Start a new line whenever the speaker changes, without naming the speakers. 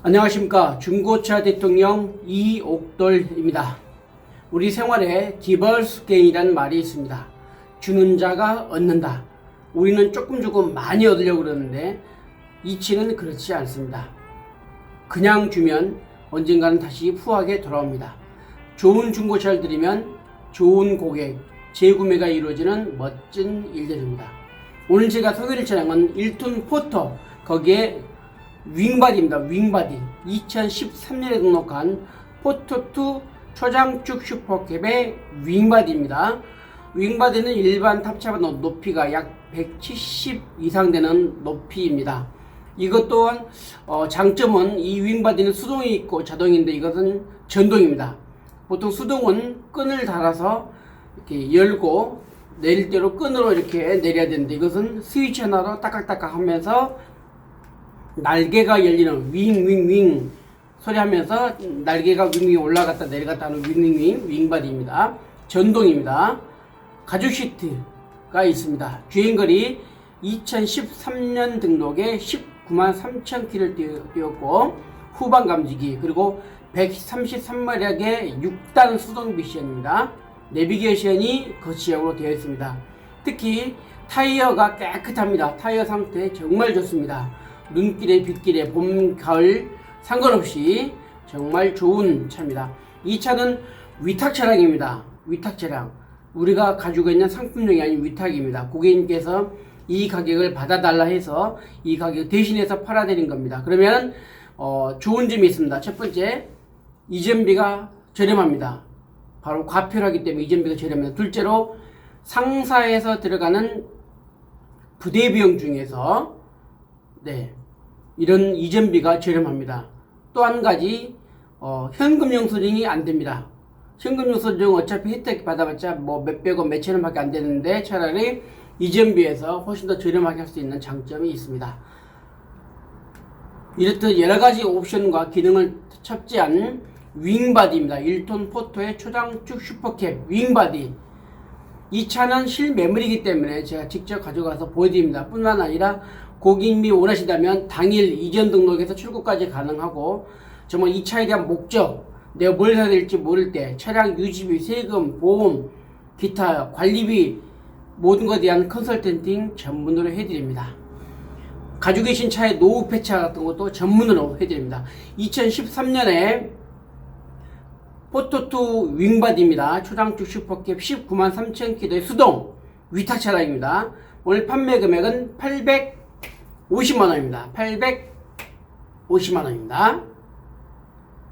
안녕하십니까 중고차 대통령 이옥돌입니다. 우리 생활에 디벌스 게인이라는 말이 있습니다. 주는 자가 얻는다. 우리는 조금 조금 많이 얻으려고 그러는데 이치는 그렇지 않습니다. 그냥 주면 언젠가는 다시 후하게 돌아옵니다. 좋은 중고차를 들이면 좋은 고객, 재구매가 이루어지는 멋진 일들입니다. 오늘 제가 소개할 차량은 1톤 포터, 거기에 윙바디입니다. 윙바디. 2013년에 등록한 포토2 초장축 슈퍼캡의 윙바디입니다. 윙바디는 일반 탑차보다 높이가 약 170 이상 되는 높이입니다. 이것 또한 어, 장점은 이 윙바디는 수동이 있고 자동인데 이것은 전동입니다. 보통 수동은 끈을 달아서 이렇게 열고 내릴 대로 끈으로 이렇게 내려야 되는데 이것은 스위치 하나로 딱딱딱딱 하면서 날개가 열리는 윙윙윙 소리 하면서 날개가 윙윙 올라갔다 내려갔다 하는 윙윙윙 윙바디입니다. 전동입니다. 가죽 시트가 있습니다. 주행거리 2013년 등록에 19만 3천 킬를 뛰었고 후방 감지기 그리고 133마력의 6단 수동 미션입니다. 내비게이션이 거치형으로 되어 있습니다. 특히 타이어가 깨끗합니다. 타이어 상태 정말 좋습니다. 눈길에 빗길에 봄, 가을 상관없이 정말 좋은 차입니다. 이 차는 위탁 차량입니다. 위탁 차량. 우리가 가지고 있는 상품용이 아닌 위탁입니다. 고객님께서 이 가격을 받아달라 해서 이 가격 대신해서 팔아드린 겁니다. 그러면 어, 좋은 점이 있습니다. 첫 번째, 이전비가 저렴합니다. 바로 과표하기 때문에 이전비가 저렴합니다. 둘째로 상사에서 들어가는 부대 비용 중에서 네 이런 이전비가 저렴합니다. 또 한 가지 어, 현금 영수증이 안 됩니다. 현금 영수증 어차피 혜택 받아봤자 뭐 몇백 원 몇천 원밖에 안 되는데 차라리 이전비에서 훨씬 더 저렴하게 할 수 있는 장점이 있습니다. 이렇듯 여러 가지 옵션과 기능을 첩지한 윙바디입니다. 1톤 포토의 초장축 슈퍼캡 윙바디. 이 차는 실매물이기 때문에 제가 직접 가져가서 보여드립니다. 뿐만 아니라 고객님이 원하신다면 당일 이전 등록해서 출고까지 가능하고 정말 이 차에 대한 목적, 내가 뭘 사야 될지 모를 때 차량 유지비, 세금, 보험, 기타 관리비 모든 것에 대한 컨설팅 전문으로 해드립니다. 가지고 계신 차의 노후 폐차 같은 것도 전문으로 해드립니다. 2013년에 포토2 윙바디입니다. 초장축 슈퍼캡 19만 3천 킬로의 수동 위탁 차량입니다. 오늘 판매 금액은 850만 원입니다. 850만 원입니다.